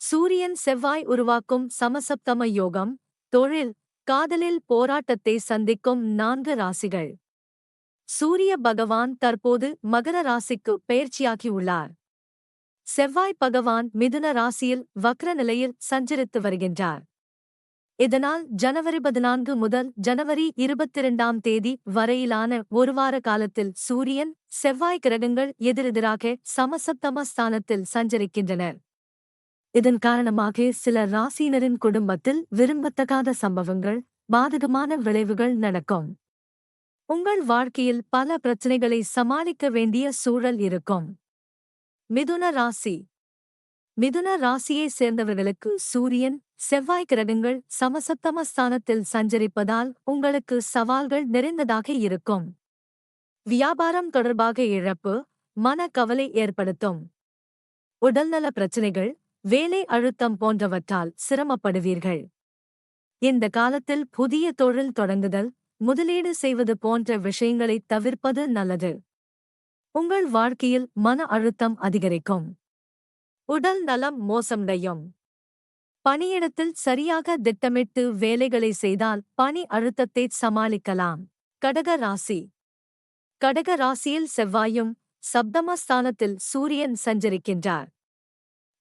சூரியன் செவ்வாய் உருவாக்கும் சமசப்தம யோகம் தொழில் காதலில் போராட்டத்தை சந்திக்கும் நான்கு ராசிகள். சூரிய பகவான் தற்போது மகர ராசிக்கு பெயர்ச்சியாகியுள்ளார் செவ்வாய் பகவான் மிதுன ராசியில் வக்ர நிலையில் சஞ்சரித்து வருகின்றார். இதனால் ஜனவரி பதினான்கு முதல் ஜனவரி இருபத்திரண்டாம் தேதி வரையிலான ஒரு வார காலத்தில் சூரியன் செவ்வாய் கிரகங்கள் எதிரெதிராக சமசப்தம ஸ்தானத்தில் சஞ்சரிக்கின்றனர். இதன் காரணமாக சில ராசியினரின் குடும்பத்தில் விரும்பத்தகாத சம்பவங்கள் பாதகமான விளைவுகள் நடக்கும். உங்கள் வாழ்க்கையில் பல பிரச்சனைகளை சமாளிக்க வேண்டிய சூழல் இருக்கும். மிதுன ராசி. மிதுன ராசியைச் சேர்ந்தவர்களுக்கு சூரியன் செவ்வாய் கிரகங்கள் சமசத்தம ஸ்தானத்தில் சஞ்சரிப்பதால் உங்களுக்கு சவால்கள் நிறைந்ததாக இருக்கும். வியாபாரம் தொடர்பாக இழப்பு மன கவலை ஏற்படுத்தும். உடல்நல பிரச்சினைகள் வேலை அழுத்தம் போன்றவற்றால் சிரமப்படுவீர்கள். இந்த காலத்தில் புதிய தொழில் தொடங்குதல் முதலீடு செய்வது போன்ற விஷயங்களை தவிர்ப்பது நல்லது. உங்கள் வாழ்க்கையில் மன அழுத்தம் அதிகரிக்கும். உடல் நலம் மோசமடையும். பணியிடத்தில் சரியாக திட்டமிட்டு வேலைகளை செய்தால் பணி அழுத்தத்தை சமாளிக்கலாம். கடக ராசி. கடக ராசியில் செவ்வாயும் சப்தமஸ்தானத்தில் சூரியன் சஞ்சரிக்கின்றார்.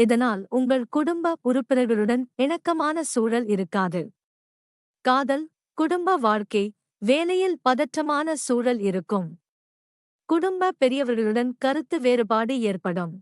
இதனால் உங்கள் குடும்ப உறுப்பினர்களுடன் இணக்கமான சூழல் இருக்காது. காதல் குடும்ப வாழ்க்கை வேலையில் பதற்றமான சூழல் இருக்கும். குடும்ப பெரியவர்களுடன் கருத்து வேறுபாடு ஏற்படும்.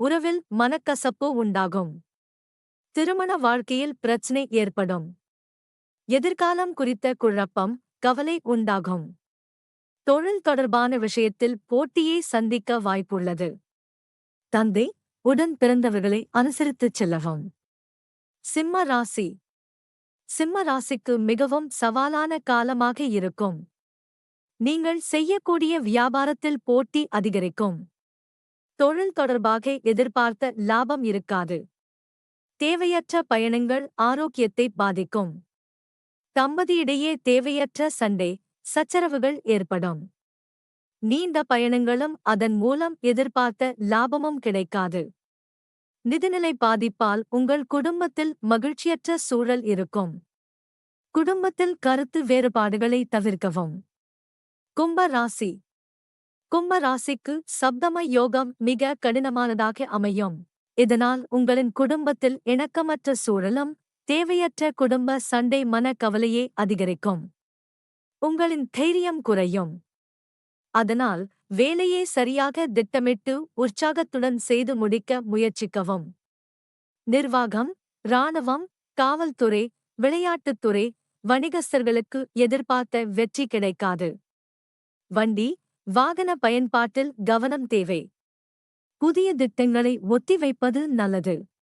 உறவில் மனக்கசப்பு உண்டாகும். திருமண வாழ்க்கையில் பிரச்சினை ஏற்படும். எதிர்காலம் குறித்த குழப்பம் கவலை உண்டாகும். தொழில் தொடர்பான விஷயத்தில் போட்டியை சந்திக்க வாய்ப்புள்ளது. தந்தை உடன் பிறந்தவர்களை அனுசரித்துச் செல்லவும். சிம்ம ராசி. சிம்ம ராசிக்கு மிகவும் சவாலான காலமாக இருக்கும். நீங்கள் செய்யக்கூடிய வியாபாரத்தில் போட்டி அதிகரிக்கும். தொழில் தொடர்பாக எதிர்பார்த்த லாபம் இருக்காது. தேவையற்ற பயணங்கள் ஆரோக்கியத்தை பாதிக்கும். தம்பதியிடையே தேவையற்ற சண்டை சச்சரவுகள் ஏற்படும். நீண்ட பயணங்களும் அதன் மூலம் எதிர்பார்த்த லாபமும் கிடைக்காது. நிதிநிலை பாதிப்பால் உங்கள் குடும்பத்தில் மகிழ்ச்சியற்ற சூழல் இருக்கும். குடும்பத்தில் கருத்து வேறுபாடுகளை தவிர்க்கவும். கும்ப ராசி. கும்ப ராசிக்கு சப்தம யோகம் மிக கடினமானதாக அமையும். இதனால் உங்களின் குடும்பத்தில் இணக்கமற்ற சூழலும் தேவையற்ற குடும்ப சண்டை மன கவலையே அதிகரிக்கும். உங்களின் தைரியம் குறையும். அதனால் வேலையை சரியாக திட்டமிட்டு உற்சாகத்துடன் செய்து முடிக்க முயற்சிக்கவும். நிர்வாகம் இராணுவம் காவல்துறை விளையாட்டுத்துறை வணிகஸ்தர்களுக்கு எதிர்பார்த்த வெற்றி கிடைக்காது. வண்டி வாகன பயன்பாட்டில் கவனம் தேவை. புதிய திட்டங்களை ஒத்திவைப்பது நல்லது.